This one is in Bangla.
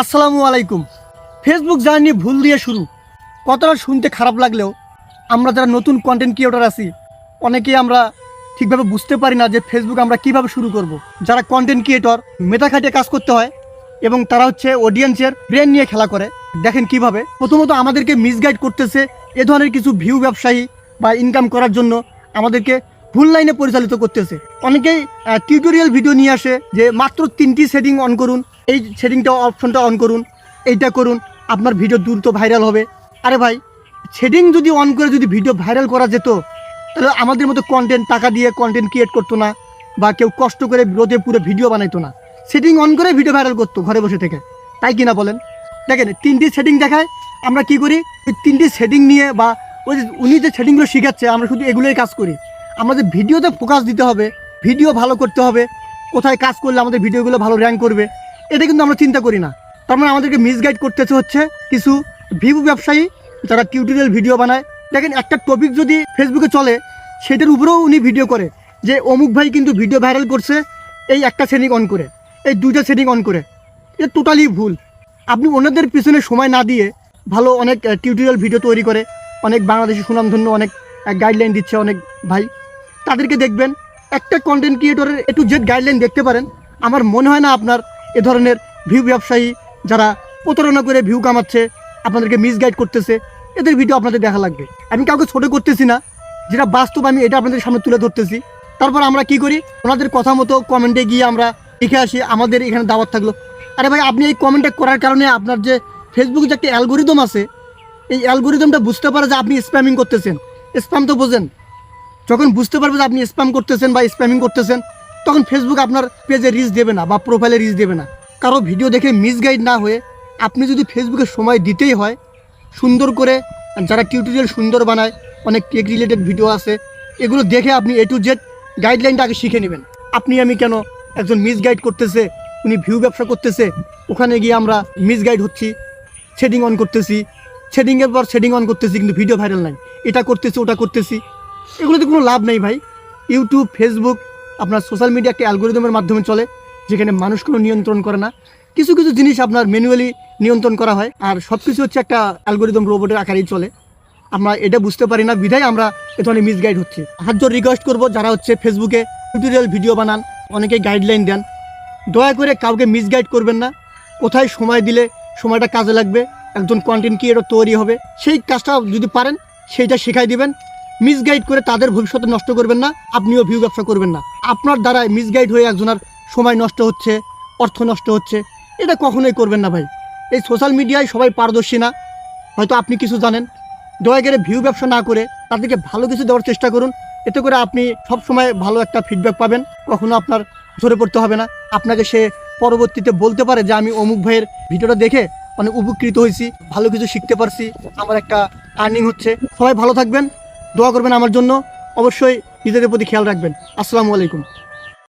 আসসালামু আলাইকুম। ফেসবুক জার্নি ভুল দিয়ে শুরু। কতটা শুনতে খারাপ লাগলেও আমরা যারা নতুন কন্টেন্ট ক্রিয়েটার আছি, অনেকেই আমরা ঠিকভাবে বুঝতে পারি না যে ফেসবুক আমরা কীভাবে শুরু করব। যারা কন্টেন্ট ক্রিয়েটর মেধা খাটিয়ে কাজ করতে হয় এবং তারা হচ্ছে অডিয়েন্সের ব্রেন নিয়ে খেলা করে, দেখেন কীভাবে। প্রথমত আমাদেরকে মিসগাইড করতেছে এ ধরনের কিছু ভিউ ব্যবসায়ী বা ইনকাম করার জন্য আমাদেরকে ভুল লাইনে পরিচালিত করতেছে। অনেকেই টিউটোরিয়াল ভিডিও নিয়ে আসে যে মাত্র তিনটি সেটিং অন করুন এই সেটিংটা অপশনটা অন করুন, এইটা করুন, আপনার ভিডিও দ্রুত ভাইরাল হবে। আরে ভাই, সেটিং যদি অন করে যদি ভিডিও ভাইরাল করা যেত, তাহলে আমাদের মতো কন্টেন্ট টাকা দিয়ে কন্টেন্ট ক্রিয়েট করতো না, বা কেউ কষ্ট করে রোদে পুরো ভিডিও বানাইতো না। সেটিং অন করে ভিডিও ভাইরাল করতো ঘরে বসে থেকে। তাই কিনা বলেন? দেখেন, তিনটি সেটিং দেখায়, আমরা কি করি? ওই তিনটি সেটিং নিয়ে বা ওই যে উনি যে সেটিংগুলো শিখাচ্ছে, আমরা শুধু এগুলোই কাজ করি। আমাদের ভিডিওতে ফোকাস দিতে হবে ভিডিও ভালো করতে হবে, কোথায় কাজ করলে আমাদের ভিডিওগুলো ভালো র্যাঙ্ক করবে এটা কিন্তু আমরা চিন্তা করি না। তার মানে আমাদেরকে মিসগাইড করতেছে হচ্ছে কিছু ভিউ ব্যবসায়ী যারা টিউটোরিয়াল ভিডিও বানায়। দেখেন একটা টপিক যদি ফেসবুকে চলে, সেটার উপরেও উনি ভিডিও করে। যে অমুক ভাই কিন্তু ভিডিও ভাইরাল করছে, এই একটা সেটিং অন করে, এই দুইটা সেটিং অন করে। এটা টোটালি ভুল। আপনি ওনাদের পিছনে সময় না দিয়ে ভালো অনেক টিউটোরিয়াল ভিডিও তৈরি করে, অনেক বাংলাদেশি সুনামধন্য অনেক গাইডলাইন দিচ্ছে অনেক ভাই। তাদেরকে দেখবেন, একটা কন্টেন্ট ক্রিয়েটরের একটু জেড গাইডলাইন দেখতে পারেন। আমার মনে হয় না আপনার এ ধরনের ভিউ ব্যবসায়ী যারা প্রতারণা করে ভিউ কামাচ্ছে, আপনাদেরকে মিসগাইড করতেছে, এদের ভিডিও আপনাদের দেখা লাগবে। আমি কাউকে ছোট করতেছি না, যেটা বাস্তব আমি এটা আপনাদের সামনে তুলে ধরতেছি। তারপর আমরা কি করি? ওনাদের কথা মতো কমেন্টে গিয়ে আমরা লিখে আসি, আমাদের এখানে দাওয়াত থাকল। আরে ভাই, আপনি এই কমেন্টটা করার কারণে আপনার যে ফেসবুকে যে একটা অ্যালগোরিদম আছে, এই অ্যালগোরিদমটা বুঝতে পারে যে আপনি স্প্যামিং করতেছেন। স্প্যাম তো বোঝেন। যখন বুঝতে পারবে যে আপনি স্প্যাম করতেছেন বা স্প্যামিং করতেছেন তখন ফেসবুক আপনার পেজে রিচ দেবে না বা প্রোফাইলে রিচ দেবে না। কারও ভিডিও দেখে মিসগাইড না হয়ে আপনি যদি ফেসবুকে সময় দিতেই হয়, সুন্দর করে যারা টিউটোরিয়াল সুন্দর বানায়, অনেক টেক রিলেটেড ভিডিও আছে, এগুলো দেখে আপনি এ টু জেড গাইডলাইনটা আগে শিখে নেবেন। আপনি আমি কেন একজন মিসগাইড করতেছে, উনি ভিউ ব্যবসা করতেছে, ওখানে গিয়ে আমরা মিসগাইড হচ্ছি শেডিং অন করতেছি শেডিংয়ের পর শেডিং অন করতেছি, কিন্তু ভিডিও ভাইরাল নাই। এটা করতেছি, ওটা করতেছি। এগুলোতে কোনো লাভ নেই ভাই। ইউটিউব ফেসবুক আপনার সোশ্যাল মিডিয়া একটা অ্যালগোরিদমের মাধ্যমে চলে, যেখানে মানুষ কোনো নিয়ন্ত্রণ করে না। কিছু কিছু জিনিস আপনার ম্যানুয়ালি নিয়ন্ত্রণ করা হয়, আর সব কিছু হচ্ছে একটা অ্যালগোরিদম রোবটের আকারেই চলে। আমরা এটা বুঝতে পারি না, বিধায় আমরা এ ধরনের মিসগাইড হচ্ছে। জোর রিকোয়েস্ট করব যারা হচ্ছে ফেসবুকে টিউটোরিয়াল ভিডিও বানান অনেকে গাইডলাইন দেন। দয়া করে কাউকে মিসগাইড করবেন না। কোথায় সময় দিলে সময়টা কাজে লাগবে? একজন কন্টেন্ট ক্রিয়েটর তৈরি হবে। সেই কাজটা যদি পারেন, সেইটা শেখাই দিবেন। মিসগাইড করে তাদের ভবিষ্যৎ নষ্ট করবেন না, আপনিও ভিউ ব্যবসা করবেন না। আপনার দ্বারা মিসগাইড হয়ে একজনের সময় নষ্ট হচ্ছে, অর্থ নষ্ট হচ্ছে, এটা কখনোই করবেন না ভাই। এই সোশ্যাল মিডিয়ায় সবাই পারদর্শী না, হয়তো আপনি কিছু জানেন। দয়া করে ভিউ ব্যবসা না করে তাদেরকে ভালো কিছু দেওয়ার চেষ্টা করুন, এতে করে আপনি সব সময় ভালো একটা ফিডব্যাক পাবেন, কখনো আপনার ঝরে পড়তে হবে না। আপনাকে সে পরবর্তীতে বলতে পারে যে, আমি অমুক ভাইয়ের ভিডিওটা দেখে অনেক উপকৃত হয়েছি, ভালো কিছু শিখতে পারছি, আমার একটা আর্নিং হচ্ছে। সবাই ভালো থাকবেন। দোয়া করবেন আমার জন্য। অবশ্যই নিজেদের প্রতি খেয়াল রাখবেন। আসসালামু আলাইকুম।